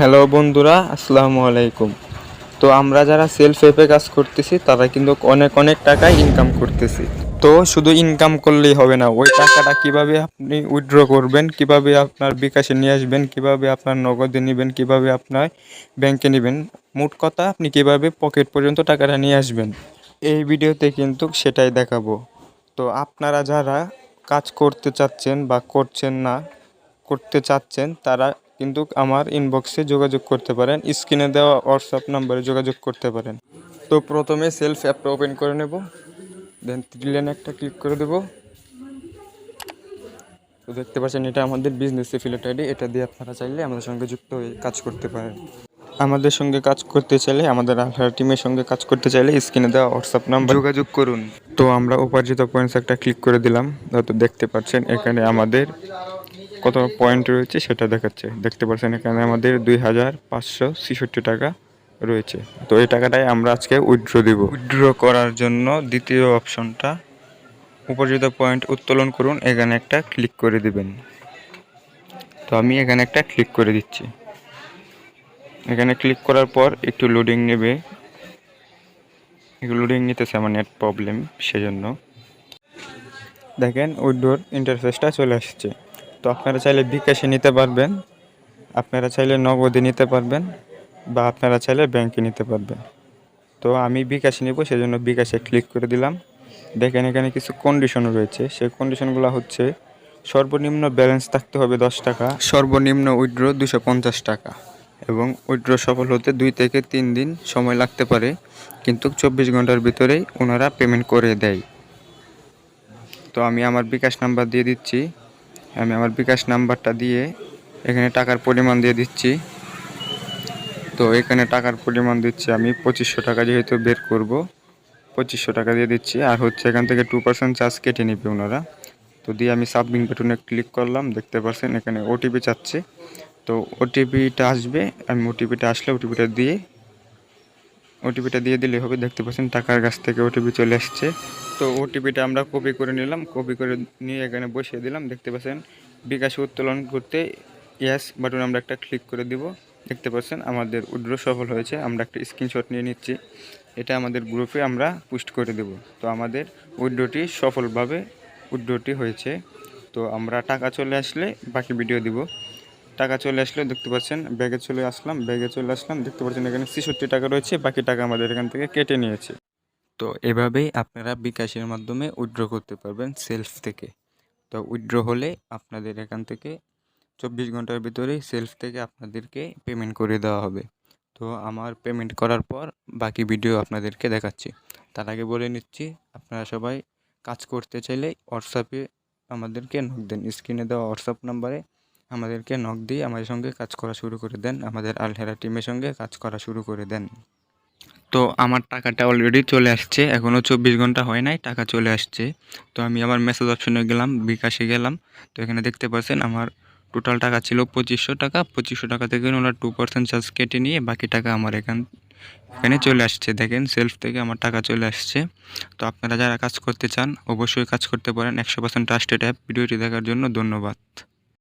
Hello বন্ধুরা, আসসালামু আলাইকুম। তো আমরা যারা সেলফ হেল্পে কাজ করতেছি, তারা কিন্তু অনেক অনেক টাকা ইনকাম করতেছি। তো শুধু ইনকাম করলেই হবে না, ওই টাকাটা কীভাবে আপনি উইথড্র করবেন, কীভাবে আপনার বিকাশে নিয়ে আসবেন, কীভাবে আপনার নগদে নেবেন, কীভাবে আপনার ব্যাংকে নেবেন, মোট কথা আপনি কীভাবে পকেট পর্যন্ত টাকাটা নিয়ে আসবেন, এই ভিডিওতে কিন্তু সেটাই দেখাবো। তো আপনারা যারা কাজ করতে চাচ্ছেন বা করছেন না, করতে চাচ্ছেন, তারা কিন্তু আমার ইনবক্সে যোগাযোগ করতে পারেন। স্ক্রিনে দেওয়া হোয়াটসঅ্যাপ নাম্বারে যোগাযোগ করতে পারেন। তো প্রথমে সেলফ অ্যাপটা ওপেন করে নেব। দেন থ্রি লাইনে একটা ক্লিক করে দেব। তো দেখতে পাচ্ছেন এটা আমাদের বিজনেস এফিলেট আইডি এটা দিয়ে আপনারা চাইলে আমাদের সঙ্গে যুক্ত হয়ে কাজ করতে পারেন। আমাদের সঙ্গে কাজ করতে চাইলে আমাদের আলহার টিমের সঙ্গে কাজ করতে চাইলে স্ক্রিনে দেওয়া হোয়াটসঅ্যাপ নাম্বার যোগাযোগ করুন। তো আমরা উপার্জিত পয়েন্টস একটা ক্লিক করে দিলাম। হয়তো দেখতে পাচ্ছেন এখানে আমাদের কত পয়েন্ট রয়েছে সেটা দেখাচ্ছে। দেখতে পাচ্ছেন এখানে আমাদের দুই হাজার পাঁচশো ছেষট্টি টাকা রয়েছে। তো এই টাকাটাই আমরা আজকে উইথড্র দিব। উইথড্র করার জন্য দ্বিতীয় অপশনটা উপার্জিত পয়েন্ট উত্তোলন করুন, এখানে একটা ক্লিক করে দিবেন। তো আমি এখানে একটা ক্লিক করে দিচ্ছি। এখানে ক্লিক করার পর একটু লোডিং নেবে। লোডিং নিতেছে আমার নেট প্রবলেম সেজন্য। দেখেন উইডোর ইন্টারফেসটা চলে আসছে। তো আপনারা চাইলে বিকাশে নিতে পারবেন, আপনারা চাইলে নগদে নিতে পারবেন বা আপনারা চাইলে ব্যাংকে নিতে পারবেন। তো আমি বিকাশে নিব, সেজন্য বিকাশে ক্লিক করে দিলাম। দেখেন এখানে কিছু কন্ডিশন রয়েছে, সেই কন্ডিশনগুলো হচ্ছে সর্বনিম্ন ব্যালেন্স থাকতে হবে দশ টাকা, সর্বনিম্ন উইড্রো দুশো পঞ্চাশ টাকা এবং উইড্রো সফল হতে দুই থেকে তিন দিন সময় লাগতে পারে, কিন্তু চব্বিশ ঘণ্টার ভিতরেই ওনারা পেমেন্ট করে দেয়। তো আমি আমার বিকাশ নাম্বার দিয়ে দিচ্ছি। আমি আমার বিকাশ নাম্বারটা দিয়ে এখানে টাকার পরিমাণ দিয়ে দিচ্ছি। তো এখানে টাকার পরিমাণ দিচ্ছি আমি পঁচিশশো টাকা যেহেতু বের করব, পঁচিশশো টাকা দিয়ে দিচ্ছি। আর হচ্ছে এখান থেকে টু পার্সেন্ট চার্জ কেটে নেবে ওনারা। তো দিয়ে আমি সাবমিট বাটনে ক্লিক করলাম, দেখতে পাচ্ছেন এখানে ওটিপি চাচ্ছে। তো ওটিপিটা আসবে, আমি ওটিপিটা আসলে ওটিপিটা দিয়ে ওটিপিটা দিয়ে দিলে হবে, দেখতে পাচ্ছেন টাকার কাছ থেকে ওটিপি চলে আসছে। তো ওটিপিটা আমরা কপি করে নিলাম কপি করে নিয়ে এখানে বসিয়ে দিলাম, দেখতে পাচ্ছেন বিকাশে উত্তোলন করতে ইয়াস বাটন আমরা একটা ক্লিক করে দিব। দেখতে পাচ্ছেন আমাদের উইড্রো সফল হয়েছে, আমরা একটা স্ক্রিনশট নিয়ে নিচ্ছি। এটা আমাদের গ্রুপে আমরা পোস্ট করে দেব। তো আমাদের উইড্রোটি সফলভাবে উইড্রোটি হয়েছে। তো আমরা টাকা চলে আসলে বাকি ভিডিও দিব। টাকা চলে আসলো, দেখতে পাচ্ছেন, ব্যাগে চলে আসলাম, ব্যাগে চলে আসলাম, দেখতে পাচ্ছেন এখানে ছেষট্টি টাকা রয়েছে, বাকি টাকা আমাদের এখান থেকে কেটে নিয়েছে। তো এভাবেই আপনারা বিকাশের মাধ্যমে উইথড্র করতে পারবেন সেলফ থেকে। তো উইথড্র হলে আপনাদের এখান থেকে চব্বিশ ঘণ্টার ভিতরেই সেলফ থেকে আপনাদেরকে পেমেন্ট করে দেওয়া হবে। তো আমার পেমেন্ট করার পর বাকি ভিডিও আপনাদেরকে দেখাচ্ছি। তার আগে বলে নিচ্ছি, আপনারা সবাই কাজ করতে চাইলে হোয়াটসঅ্যাপে আমাদেরকে নক দেন। স্ক্রিনে দেওয়া হোয়াটসঅ্যাপ নাম্বারে আমাদেরকে নক দিয়ে আমাদের সঙ্গে কাজ করা শুরু করে দেন, আমাদের আলহেরা টিমের সঙ্গে কাজ করা শুরু করে দেন। তো আমার টাকাটা অলরেডি চলে আসছে এখনও চব্বিশ ঘণ্টা হয় নাই, টাকা চলে আসছে। তো আমি আমার মেসেজ অপশনে গেলাম, বিকাশে গেলাম। তো এখানে দেখতে পাচ্ছেন আমার টোটাল টাকা ছিল পঁচিশশো টাকা পঁচিশশো টাকা থেকে ওনারা টু পার্সেন্ট চার্জ কেটে নিয়ে বাকি টাকা আমার এখান, এখানে চলে আসছে। দেখেন সেলফ থেকে আমার টাকা চলে আসছে। তো আপনারা যারা কাজ করতে চান, অবশ্যই কাজ করতে পারেন। একশো পার্সেন্ট ট্রাস্টেড অ্যাপ ভিডিওটি দেখার জন্য ধন্যবাদ।